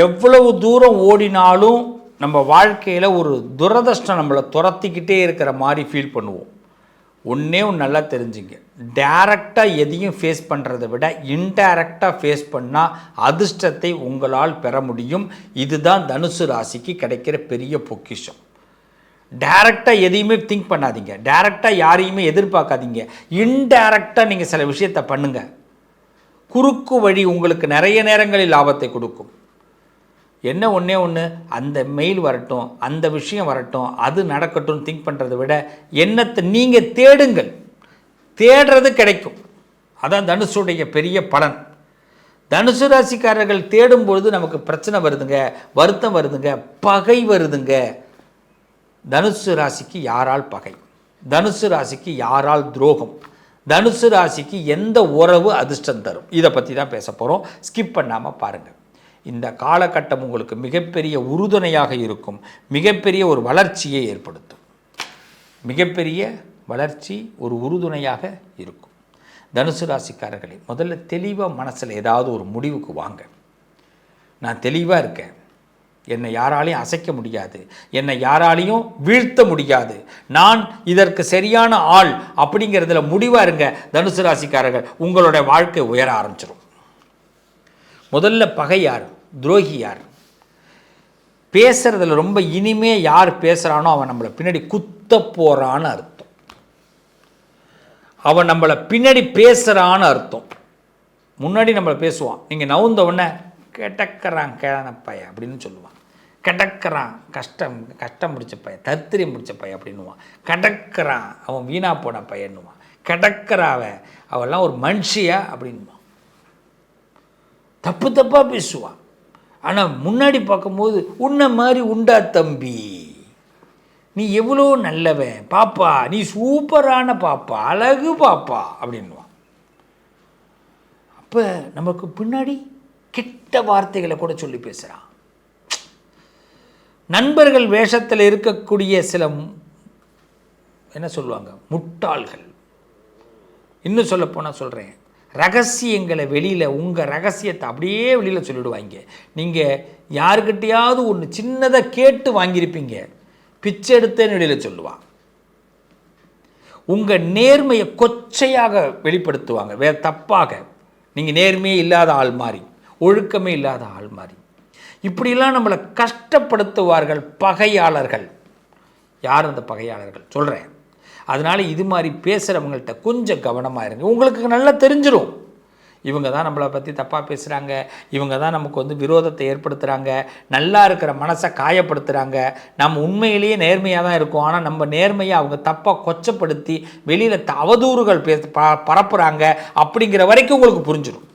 எவ்வளவு தூரம் ஓடினாலும் நம்ம வாழ்க்கையில் ஒரு துரதிருஷ்டம் நம்மளை துரத்திக்கிட்டே இருக்கிற மாதிரி ஃபீல் பண்ணுவோம். ஒன்றே ஒன்று நல்லா தெரிஞ்சுங்க. டைரக்டாக எதையும் ஃபேஸ் பண்ணுறதை விட இன்டைரக்டாக ஃபேஸ் பண்ணால் அதிர்ஷ்டத்தை உங்களால் பெற முடியும். இதுதான் தனுசு ராசிக்கு கிடைக்கிற பெரிய பொக்கிஷம். டைரக்டாக எதையுமே திங்க் பண்ணாதீங்க. டைரக்டாக யாரையுமே எதிர்பார்க்காதீங்க. இன்டைரக்டாக நீங்கள் சில விஷயத்தை பண்ணுங்கள் குறுக்கு வழி உங்களுக்கு நிறைய நேரங்களில் லாபத்தை கொடுக்கும். என்ன ஒன்றே ஒன்று அந்த மெயில் வரட்டும் அந்த விஷயம் வரட்டும் அது நடக்கட்டும் திங்க் பண்ணுறதை விட எண்ணத்தை நீங்கள் தேடுங்கள். தேடுறது கிடைக்கும். அதான் தனுஷுடைய பெரிய பலன். தனுசு ராசிக்காரர்கள் தேடும் பொழுது நமக்கு பிரச்சனை வருதுங்க வருத்தம் வருதுங்க பகை வருதுங்க. தனுசு ராசிக்கு யாரால் பகை? தனுசு ராசிக்கு யாரால் துரோகம்? தனுசு ராசிக்கு எந்த உறவு அதிர்ஷ்டம் தரும்? இதை பற்றி தான் பேச போகிறோம் ஸ்கிப் பண்ணாமல் பாருங்கள் இந்த காலகட்டம் உங்களுக்கு மிகப்பெரிய உறுதுணையாக இருக்கும் மிகப்பெரிய ஒரு வளர்ச்சியை ஏற்படுத்தும். மிகப்பெரிய வளர்ச்சி ஒரு உறுதுணையாக இருக்கும். தனுசு ராசிக்காரர்களே முதல்ல தெளிவாக மனசில் ஏதாவது ஒரு முடிவுக்கு வாங்க. நான் தெளிவாக இருக்கேன். என்னை யாராலையும் அசைக்க முடியாது. என்னை யாராலையும் வீழ்த்த முடியாது. நான் இதற்கு சரியான ஆள் அப்படிங்கிறதுல முடிவாக இருங்க. தனுசு ராசிக்காரர்கள் உங்களுடைய வாழ்க்கை உயர ஆரம்பிச்சிடும் முதல்ல பகை யார்? துரோகி யார்? பேசுறதுல ரொம்ப இனிமே யார் பேசுகிறானோ அவன் நம்மளை பின்னாடி குத்த போகிறான்னு அர்த்தம். அவன் நம்மளை பின்னாடி பேசுகிறான்னு அர்த்தம். முன்னாடி நம்மளை பேசுவான். நீங்கள் நவுந்த உடனே கெட்டக்கிறான் கிழன பையன் அப்படின்னு சொல்லுவான். கிடக்கிறான் கஷ்டம் கஷ்டம் முடிச்ச பையன் தத்திரியம் முடிச்ச பையன் அப்படின்னுவான். கிடக்கிறான் அவன் வீணா போன பையன்னுவான். கிடக்கிறாவ அவெல்லாம் ஒரு மனுஷியா அப்படின்வான் தப்பு தப்பாக பேசுவான். ஆனால் முன்னாடி பார்க்கும்போது உன்னை மாதிரி உண்டா தம்பி? நீ எவ்வளோ நல்லவன்? பாப்பா நீ சூப்பரான பாப்பா அழகு பாப்பா அப்படின்வான் அப்போ நமக்கு பின்னாடி கிட்ட வார்த்தைகளை கூட சொல்லி பேசுகிறான் நண்பர்கள் வேஷத்தில் இருக்கக்கூடிய சில என்ன சொல்லுவாங்க? முட்டாள்கள். இன்னும் சொல்லப்போனால் சொல்கிறேன் ரகசியங்களை வெளியில் உங்கள் ரகசியத்தை அப்படியே வெளியில் சொல்லிவிடுவாங்க நீங்கள் யாருக்கிட்டையாவது ஒன்று சின்னதாக கேட்டு வாங்கியிருப்பீங்க. பிச்சை எடுத்தேன்னு வெளியில் சொல்லுவான் உங்கள் நேர்மையை கொச்சையாக வெளிப்படுத்துவாங்க. வேறு தப்பாக. நீங்கள் நேர்மையே இல்லாத ஆள் மாறி ஒழுக்கமே இல்லாத ஆள் மாறி. இப்படிலாம் நம்மளை கஷ்டப்படுத்துவார்கள் பகையாளர்கள். யார் அந்த பகையாளர்கள்? சொல்கிறேன் அதனால் இது மாதிரி பேசுகிறவங்கள்ட்ட கொஞ்சம் கவனமாக இருங்க. உங்களுக்கு நல்லா தெரிஞ்சிடும் இவங்க தான் நம்மளை பற்றி தப்பாக பேசுகிறாங்க இவங்க தான் நமக்கு வந்து விரோதத்தை ஏற்படுத்துகிறாங்க நல்லா இருக்கிற மனசை காயப்படுத்துகிறாங்க நம்ம உண்மையிலேயே நேர்மையாக தான் இருக்கும். ஆனால் நம்ம நேர்மையை அவங்க தப்பாக கொச்சப்படுத்தி வெளியில் த- அவதூறுகள் பே ப பரப்புகிறாங்க அப்படிங்கிற வரைக்கும் உங்களுக்கு புரிஞ்சிடும்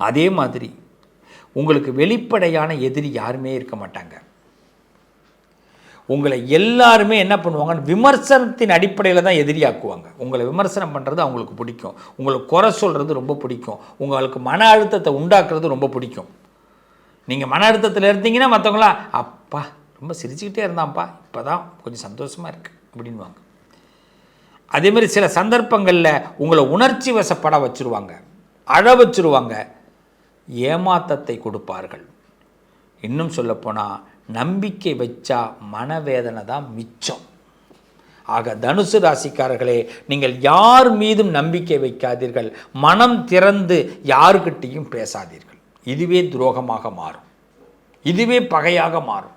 அதே மாதிரி உங்களுக்கு வெளிப்படையான எதிரி யாருமே இருக்க மாட்டாங்க. உங்களை எல்லாருமே என்ன பண்ணுவாங்க விமர்சனத்தின் அடிப்படையில் தான் எதிரியாக்குவாங்க. உங்களை விமர்சனம் பண்ணுறது அவங்களுக்கு பிடிக்கும். உங்களுக்கு குறை சொல்கிறது ரொம்ப பிடிக்கும். உங்களுக்கு மன அழுத்தத்தை உண்டாக்குறது ரொம்ப பிடிக்கும். நீங்கள் மன அழுத்தத்தில் இருந்தீங்கன்னா மற்றவங்களாம் அப்பா ரொம்ப சிரிச்சுக்கிட்டே இருந்தான்ப்பா. இப்போ தான் கொஞ்சம் சந்தோஷமாக இருக்குது அப்படின்வாங்க அதேமாரி சில சந்தர்ப்பங்களில் உங்களை உணர்ச்சி வசப்பட வச்சுருவாங்க. அழ வச்சுருவாங்க. ஏமாத்தத்தை கொடுப்பார்கள். இன்னும் சொல்லப்போனால் நம்பிக்கை வச்சா மனவேதனை தான் மிச்சம். ஆக தனுசு ராசிக்காரர்களே நீங்கள் யார் மீதும் நம்பிக்கை வைக்காதீர்கள். மனம் திறந்து யாருக்கிட்டையும் பேசாதீர்கள். இதுவே துரோகமாக மாறும். இதுவே பகையாக மாறும்.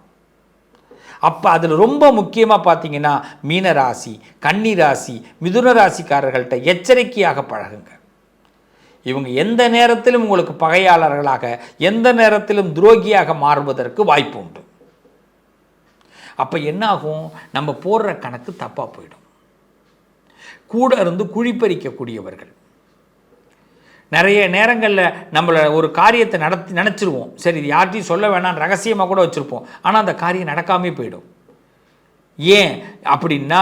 அப்போ அதில் ரொம்ப முக்கியமாக பார்த்தீங்கன்னா மீன ராசி கன்னி ராசி மிதுன ராசிக்காரர்கள்ட்ட எச்சரிக்கையாக பழகுங்க. இவங்க எந்த நேரத்திலும் உங்களுக்கு பகையாளர்களாக எந்த நேரத்திலும் துரோகியாக மாறுவதற்கு வாய்ப்பு உண்டு. அப்போ என்னாகும்? நம்ம போடுற கணக்கு தப்பாக போயிடும். கூட இருந்து குழிப்பறிக்கக்கூடியவர்கள். நிறைய நேரங்களில் நம்மளை ஒரு காரியத்தை நடத்தி நினச்சிருவோம். சரி இது யார்கிட்டையும் சொல்ல வேணாம் ரகசியமாக கூட வச்சுருப்போம். ஆனால் அந்த காரியம் நடக்காமே போயிடும். ஏன்? அப்படின்னா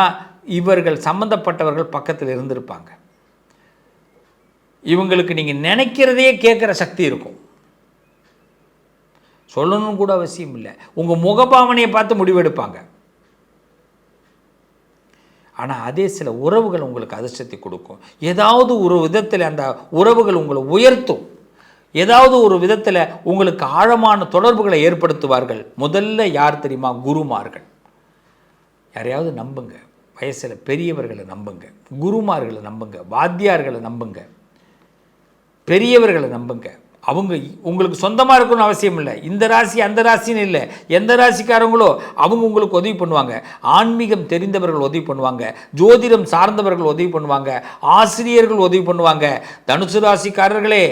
இவர்கள் சம்மந்தப்பட்டவர்கள் பக்கத்தில் இருந்திருப்பாங்க. இவங்களுக்கு நீங்கள் நினைக்கிறதையே கேட்குற சக்தி இருக்கும். சொல்லணும்னு கூட அவசியம் இல்லை. உங்கள் முகபாவனையை பார்த்து முடிவெடுப்பாங்க. ஆனால் அதே சில உறவுகள் உங்களுக்கு அதிர்ஷ்டத்தை கொடுக்கும். ஏதாவது ஒரு விதத்தில் அந்த உறவுகள் உங்களை உயர்த்தும். ஏதாவது ஒரு விதத்தில் உங்களுக்கு ஆழமான தொடர்புகளை ஏற்படுத்துவார்கள். முதல்ல யார் தெரியுமா? குருமார்கள். யாரையாவது நம்புங்க. வயசில் பெரியவர்களை நம்புங்க. குருமார்களை நம்புங்க. வாத்தியார்களை நம்புங்க. பெரியவர்களை நம்புங்க. அவங்க உங்களுக்கு சொந்தமாக இருக்கணும்னு அவசியம் இல்லை. இந்த ராசி அந்த ராசின்னு இல்லை. எந்த ராசிக்காரங்களோ அவங்க உங்களுக்கு உதவி பண்ணுவாங்க. ஆன்மீகம் தெரிந்தவர்கள் உதவி பண்ணுவாங்க. ஜோதிடம் சார்ந்தவர்கள் உதவி பண்ணுவாங்க. ஆசிரியர்கள் உதவி பண்ணுவாங்க. தனுசு ராசிக்காரர்களே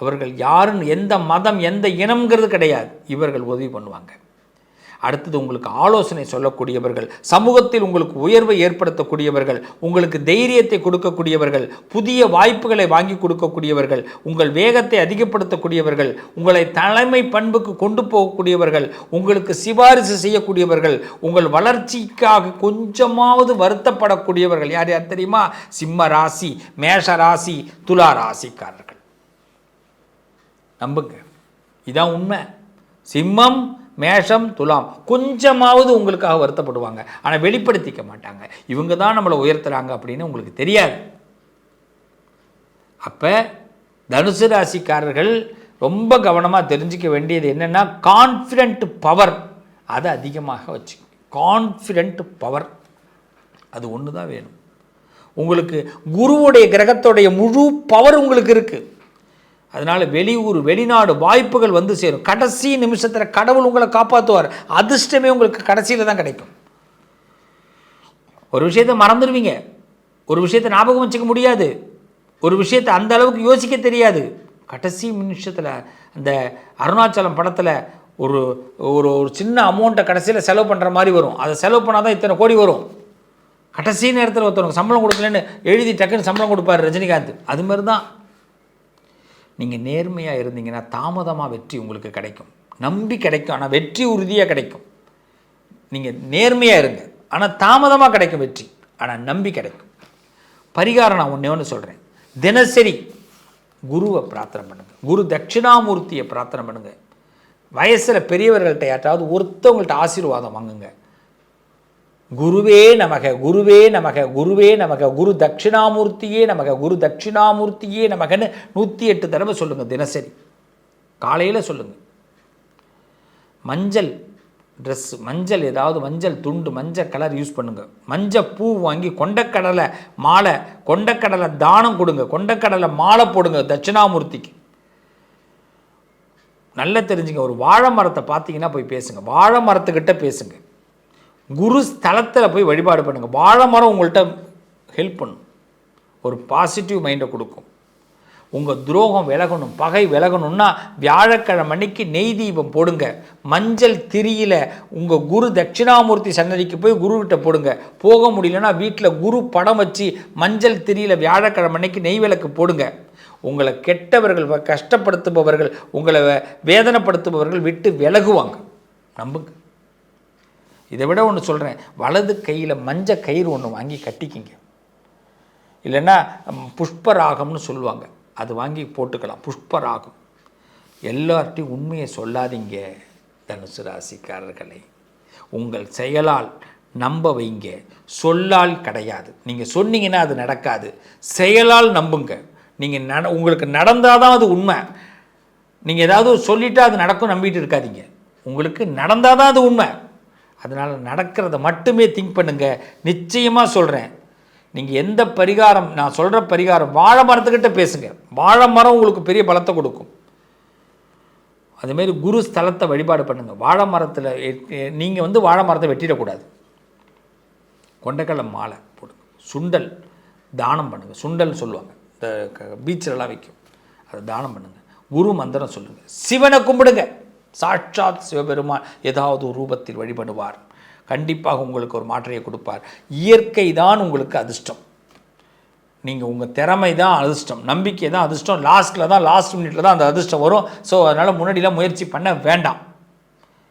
அவர்கள் யாருன்னு எந்த மதம் எந்த இனம்ங்கிறது கிடையாது. இவர்கள் உதவி பண்ணுவாங்க. அடுத்தது உங்களுக்கு ஆலோசனை சொல்லக்கூடியவர்கள் சமூகத்தில் உங்களுக்கு உயர்வை ஏற்படுத்தக்கூடியவர்கள் உங்களுக்கு தைரியத்தை கொடுக்கக்கூடியவர்கள் புதிய வாய்ப்புகளை வாங்கி கொடுக்கக்கூடியவர்கள் உங்கள் வேகத்தை அதிகப்படுத்தக்கூடியவர்கள் உங்களை தலைமை பண்புக்கு கொண்டு போகக்கூடியவர்கள் உங்களுக்கு சிபாரிசு செய்யக்கூடியவர்கள் உங்கள் வளர்ச்சிக்காக கொஞ்சமாவது வருத்தப்படக்கூடியவர்கள். யார் யார் தெரியுமா? சிம்ம ராசி மேஷ ராசி துலா ராசிக்காரர்கள். நம்புங்க. இதான் உண்மை. சிம்மம் மேஷம் துலாம். கொஞ்சமாவது உங்களுக்காக வருத்தப்படுவாங்க. ஆனால் வெளிப்படுத்திக்க மாட்டாங்க. இவங்க தான் நம்மளை உயர்த்துறாங்க அப்படின்னு உங்களுக்கு தெரியாது. அப்போ தனுசு ராசிக்காரர்கள் ரொம்ப கவனமாக தெரிஞ்சிக்க வேண்டியது என்னென்னா கான்ஃபிடென்ட் பவர் அதை அதிகமாக வச்சு கான்ஃபிடென்ட் பவர் அது ஒன்று தான் வேணும். உங்களுக்கு குருவுடைய கிரகத்தோடைய முழு பவர் உங்களுக்கு இருக்குது அதனால் வெளியூர் வெளிநாடு வாய்ப்புகள் வந்து சேரும். கடைசி நிமிஷத்தில் கடவுள் உங்களை காப்பாற்றுவார் அதிர்ஷ்டமே உங்களுக்கு கடைசியில் தான் கிடைக்கும். ஒரு விஷயத்தை மறந்துடுவீங்க. ஒரு விஷயத்தை ஞாபகம் வச்சுக்க முடியாது. ஒரு விஷயத்தை அந்த அளவுக்கு யோசிக்க தெரியாது. கடைசி நிமிஷத்தில் அந்த அருணாச்சலம் படத்தில் ஒரு ஒரு ஒரு சின்ன அமௌண்ட்டை கடைசியில் செலவு பண்ணுற மாதிரி வரும். அதை செலவு பண்ணால் தான் இத்தனை கோடி வரும். கடைசி நேரத்தில் ஒருத்தவங்க சம்பளம் கொடுக்கலன்னு எழுதி டக்குன்னு சம்பளம் கொடுப்பார் ரஜினிகாந்த். அது மாதிரி தான் நீங்கள் நேர்மையாக இருந்தீங்கன்னா தாமதமாக வெற்றி உங்களுக்கு கிடைக்கும். நம்பி கிடைக்கும். ஆனால் வெற்றி உறுதியாக கிடைக்கும். நீங்கள் நேர்மையாக இருங்க. ஆனால் தாமதமாக கிடைக்கும் வெற்றி. ஆனால் நம்பி கிடைக்கும். பரிகாரம் நான் ஒன்றே ஒன்று சொல்கிறேன் தினசரி குருவை பிரார்த்தனை பண்ணுங்கள் குரு தட்சிணாமூர்த்தியை பிரார்த்தனை பண்ணுங்கள் வயசில் பெரியவர்கள்ட்ட யார்ட்டாவது ஒருத்தவங்கள்ட்ட ஆசீர்வாதம் வாங்குங்க. குருவே நமக குருவே நமக குருவே நமக குரு தட்சிணாமூர்த்தியே நமக குரு தட்சிணாமூர்த்தியே நமகன்னு நூற்றி எட்டு தடவை சொல்லுங்கள் தினசரி. காலையில் சொல்லுங்கள் மஞ்சள் ட்ரெஸ் மஞ்சள் ஏதாவது மஞ்சள் துண்டு மஞ்சள் கலர் யூஸ் பண்ணுங்கள் மஞ்சள் பூ வாங்கி கொண்டக்கடலை மாலை கொண்டக்கடலை தானம் கொடுங்க கொண்டக்கடலை மாலை போடுங்க தட்சிணாமூர்த்திக்கு. நல்லா தெரிஞ்சுங்க ஒரு வாழை மரத்தை பார்த்தீங்கன்னா போய் பேசுங்க வாழை மரத்துக்கிட்ட பேசுங்க. குரு ஸ்தலத்தில் போய் வழிபாடு பண்ணுங்கள் வாழை மரம் உங்கள்கிட்ட ஹெல்ப் பண்ணும். ஒரு பாசிட்டிவ் மைண்டை கொடுக்கும். உங்கள் துரோகம் விலகணும் பகை விலகணும்னா வியாழக்கிழமை அன்னைக்கு நெய் தீபம் போடுங்க. மஞ்சள் திரியில் உங்கள் குரு தட்சிணாமூர்த்தி சன்னதிக்கு போய் குருக்கிட்ட போடுங்க. போக முடியலன்னா வீட்டில் குரு படம் வச்சு மஞ்சள் திரியில் வியாழக்கிழமை அன்னைக்கு நெய் விளக்கு போடுங்க. உங்களை கெட்டவர்கள் வ- கஷ்டப்படுத்துபவர்கள் உங்களை வேதனைப்படுத்துபவர்கள் விட்டு விலகுவாங்க. நம்புங்க. இதை விட ஒன்று சொல்கிறேன் வலது கையில் மஞ்ச கயிறு ஒன்று வாங்கி கட்டிக்கிங்க. இல்லைன்னா புஷ்பராகம்னு சொல்லுவாங்க. அது வாங்கி போட்டுக்கலாம். புஷ்பராகம். எல்லார்ட்டையும் உண்மையை சொல்லாதீங்க தனுசு ராசிக்காரர்களை. உங்கள் செயலால் நம்ப வைங்க. சொல்லால் கிடையாது. நீங்கள் சொன்னீங்கன்னா அது நடக்காது. செயலால் நம்புங்க. நீங்கள் நட உங்களுக்கு நடந்தால் தான் அது உண்மை. நீங்கள் ஏதாவது சொல்லிவிட்டு அது நடக்கும் நம்பிட்டு இருக்காதீங்க. உங்களுக்கு நடந்தால் தான் அது உண்மை. அதனால் நடக்கிறத மட்டுமே திங்க் பண்ணுங்க. நிச்சயமாக சொல்கிறேன் நீங்கள் எந்த பரிகாரம் நான் சொல்கிற பரிகாரம் வாழை மரத்துக்கிட்ட பேசுங்க. வாழை மரம் உங்களுக்கு பெரிய பலத்தை கொடுக்கும். அதுமாரி குரு ஸ்தலத்தை வழிபாடு பண்ணுங்கள் வாழை மரத்தில் நீங்கள் வந்து வாழை மரத்தை வெட்டிடக்கூடாது. கொண்டக்கடலை மாலை போடுங்க. சுண்டல் தானம் பண்ணுங்கள் சுண்டல்னு சொல்லுவாங்க. இந்த க- பீச்சிலலாம் வைக்கும். அதை தானம் பண்ணுங்கள் குரு மந்திரம் சொல்லுங்கள் சிவனை கும்பிடுங்க. சாட்சாத் சிவபெருமான் ஏதாவது ஒரு ரூபத்தில் வழிபடுவார். கண்டிப்பாக உங்களுக்கு ஒரு மாற்றையை கொடுப்பார். இயற்கை தான் உங்களுக்கு அதிர்ஷ்டம். நீங்கள் உங்கள் திறமை தான் அதிர்ஷ்டம். நம்பிக்கை தான் அதிர்ஷ்டம். லாஸ்ட்டில் தான் லாஸ்ட் மினிட்ல தான் அந்த அதிர்ஷ்டம் வரும். ஸோ அதனால் முன்னாடிலாம் முயற்சி பண்ண வேண்டாம்.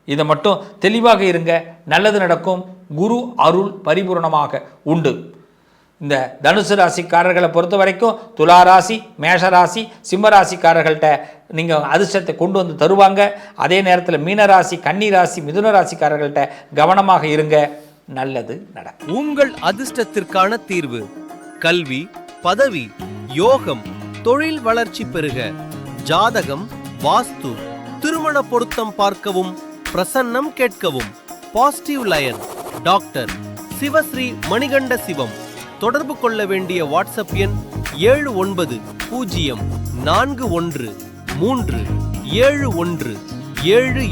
இதை மட்டும் தெளிவாக இருங்க. நல்லது நடக்கும். குரு அருள் பரிபூரணமாக உண்டு. இந்த தனுசு ராசிக்காரர்களை பொறுத்த வரைக்கும் துலா ராசி மேஷ ராசி சிம்ம ராசிக்காரர்கள்ட்ட நீங்கள் அதிர்ஷ்டத்தை கொண்டு வந்து தருவாங்க. அதே நேரத்தில் மீனராசி கன்னி ராசி மிதுன ராசிக்காரர்கள்ட்ட கவனமாக இருங்க. நல்லது நடக்கும். உங்கள் அதிர்ஷ்டத்திற்கான தீர்வு கல்வி பதவி யோகம் தொழில் வளர்ச்சி பெறுக. ஜாதகம் வாஸ்து திருமண பொருத்தம் பார்க்கவும் பிரசன்னம் கேட்கவும். Positive lion doctor Sivasri Manikanda Sivam. தொடர்பு கொள்ள வேண்டிய வாட்ஸ்அப் எண் ஏழு ஒன்பது பூஜ்ஜியம் நான்கு ஒன்று மூன்று ஏழு ஒன்று ஏழு